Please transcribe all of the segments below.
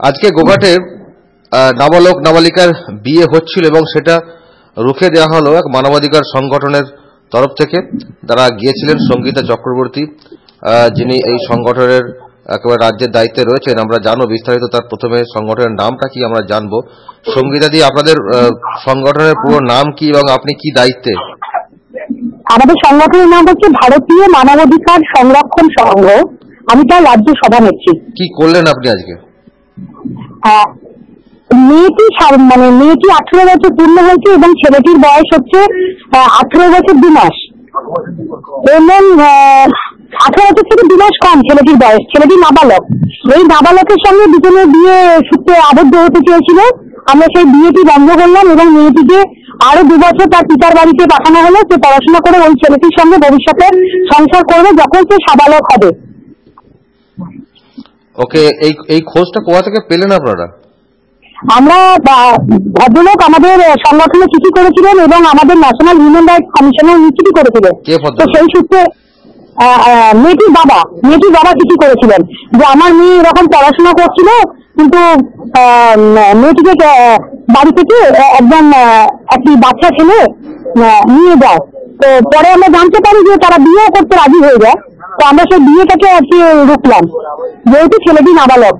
আজকে গোঘাটে নাবালক নাবালিকার বিয়ে হচ্ছিল এবং সেটা রুখে দেওয়া হলো এক মানবাধিকার সংগঠনের তরফ থেকে। তারা গিয়েছিলেন সঙ্গীতা চক্রবর্তী যিনি এই সংগঠনের একেবারে রাজ্যের দায়িত্বে রয়েছেন। আমরা জানব বিস্তারিত তার প্রথমে সংগঠনের নামটা কি আমরা জানব। সঙ্গীতা দি আপনাদের সংগঠনের পুরো নাম কি এবং আপনি কি দায়িত্বে? আমাদের সংগঠনের নাম হচ্ছে ভারতীয় মানবাধিকার সংরক্ষণ সংঘ। আমি তার রাজ্য সভানেত্রী। কি করলেন আপনি আজকে? মেয়েটি সার- মানে মেয়েটি আঠেরো বছর পূর্ণ হয়েছে এবং ছেলেটির বয়স হচ্ছে আঠেরো বছর দু মাস। এবং আঠারো বছর থেকে দু মাস কম ছেলেটির বয়স। ছেলেটি নাবালক। এই নাবালকের সঙ্গে দুজনে বিয়ে সূত্রে আবদ্ধ হতে চেয়েছিল। আমরা সেই বিয়েটি বন্ধ করলাম এবং মেয়েটিকে আরও দু বছর তার পিতার বাড়িতে পাঠানো হলো। সে পড়াশোনা করে ওই ছেলেটির সঙ্গে ভবিষ্যতে সংসার করবে যখন সে সাবালক হবে। ওকে এই এই খোঁজটা কোথা থেকে পেলেন আপনারা? আমরা ভদ্রলোক আমাদের সংগঠনে চিঠি করেছিলেন এবং আমাদের ন্যাশনাল হিউম্যান রাইটস কমিশনে চিঠি করেছিলেন? তো সেই সূত্রে মেয়েটির বাবা মেয়েটির বাবা চিঠি করেছিলেন। যে আমার মেয়ে এরকম পড়াশোনা করছিল কিন্তু মেয়েটিকে বাড়ি থেকে একজন একটি বাচ্চা ছেলে নিয়ে যায়। তো পরে আমরা জানতে পারি যে তারা বিয়ে করতে রাজি হয়ে যায়। তো আমরা সেই বিয়েটাকে আর কি রুখলাম। যেহেতু ছেলেটি নাবালক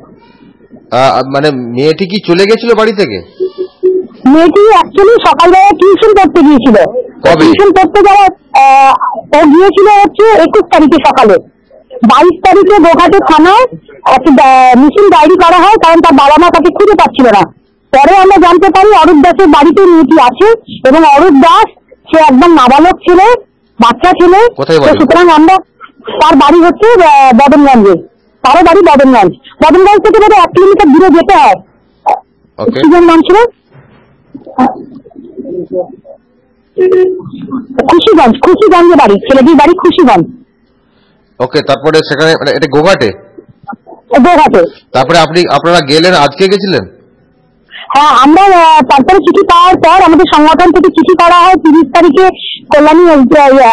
মানে মেয়েটি কি চলে গেছিল বাড়ি থেকে? মেয়েটি অ্যাকচুয়ালি সকালবেলা টিউশন করতে গিয়েছিল। টিউশন করতে যাওয়া আহ, ও গিয়েছিল হচ্ছে একুশ তারিখে সকালে। বাইশ তারিখে গোঘাটে থানায় একটা মিছিল ডায়েরি করা হয় কারণ তার বাবা মা তাকে খুঁজে পাচ্ছিল না। পরে আমরা জানতে পারি অরূপ দাসের বাড়িতে মেয়েটি আছে এবং অরূপ দাস সে একদম নাবালক ছেলে বাচ্চা ছেলে। কোথায় তো সুতরাং আমরা তার বাড়ি হচ্ছে বদনগঞ্জে। তারও বাড়ি বদনগঞ্জ। বদনগঞ্জ থেকে বোধহয় এক কিলোমিটার দূরে যেতে হয়। নাম ছিল? খুশিগঞ্জ খুশিগঞ্জে বাড়ি ছেলেটির বাড়ি খুশিগঞ্জ। ওকে তারপরে সেখানে মানে এটা গোঘাটে? গোঘাটে। তারপরে আপনি আপনারা গেলেন আজকে গেছিলেন? হ্যাঁ আমরা তারপরে চিঠি পাওয়ার পর আমাদের সংগঠন থেকে চিঠি করা হয় তিরিশ তারিখে কল্যাণী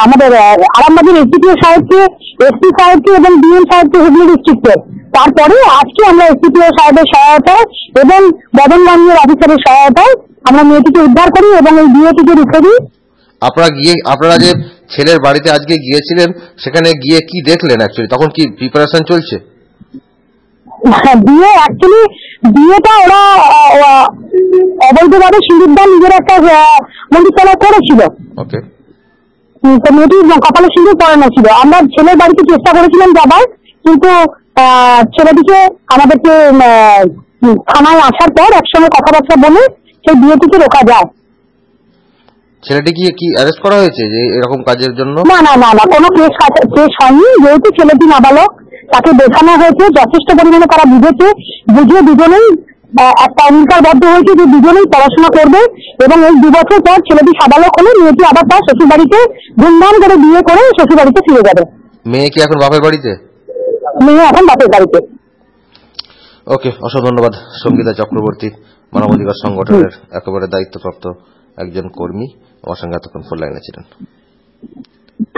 আমাদের আরামবাগের এসডিপিও সাহেবকে এসপি সাহেবকে এবং ডিএম সাহেবকে হুগলি ডিস্ট্রিক্টের তারপরে আজকে আমরা এসডিপিও সাহেবের সহায়তায় এবং বদনগঞ্জের অফিসারের সহায়তায় আমরা মেয়েটিকে উদ্ধার করি এবং এই বিয়েটিকে রুখে দিই। আপনারা গিয়ে আপনারা যে ছেলের বাড়িতে আজকে গিয়েছিলেন সেখানে গিয়ে কি দেখলেন অ্যাকচুয়ালি তখন কি প্রিপারেশন চলছে? হ্যাঁ, বিয়ে অ্যাকচুয়ালি বিয়েটা ওরা অবৈধভাবে সিঁদুর অবৈধভাবে সিঁদুরদান নিজের একটা মন্দির মন্দিরতলা করেছিল। মেয়েটি কপালে সিঁদুর পড়ানো ছিল। আমরা ছেলের বাড়িতে চেষ্টা করেছিলাম যাবার কিন্তু ছেলেটিকে আমাদেরকে থানায় আসার পর একসঙ্গে কথাবার্তা বলে সেই বিয়েটিকে রোকা যায়। ছেলেটি কি কি অ্যারেস্ট করা হয়েছে যে এরকম কাজের জন্য? না না না না কোনো কেস কেস হয়নি। যেহেতু ছেলেটি নাবালক তাকে হয়েছে যথেষ্ট পরিমাণে তারা বুঝেছে দুজনেই একটা অঙ্গীকারবদ্ধ হয়েছে যে দুজনেই পড়াশোনা করবে এবং এই দু বছর পর ছেলেটি সাবালক হলে মেয়েটি আবার তার শ্বশুর বাড়িতে ধুমধাম করে বিয়ে করে শ্বশুর বাড়িতে ফিরে যাবে। মেয়ে কি এখন বাপের বাড়িতে? মেয়ে এখন বাপের বাড়িতে। ওকে অসংখ্য ধন্যবাদ সঙ্গীতা চক্রবর্তী মানবাধিকার সংগঠনের একেবারে দায়িত্বপ্রাপ্ত একজন কর্মী আমার সঙ্গে এতক্ষণ ফোন লাইনে ছিলেন।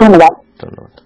ধন্যবাদ। ধন্যবাদ।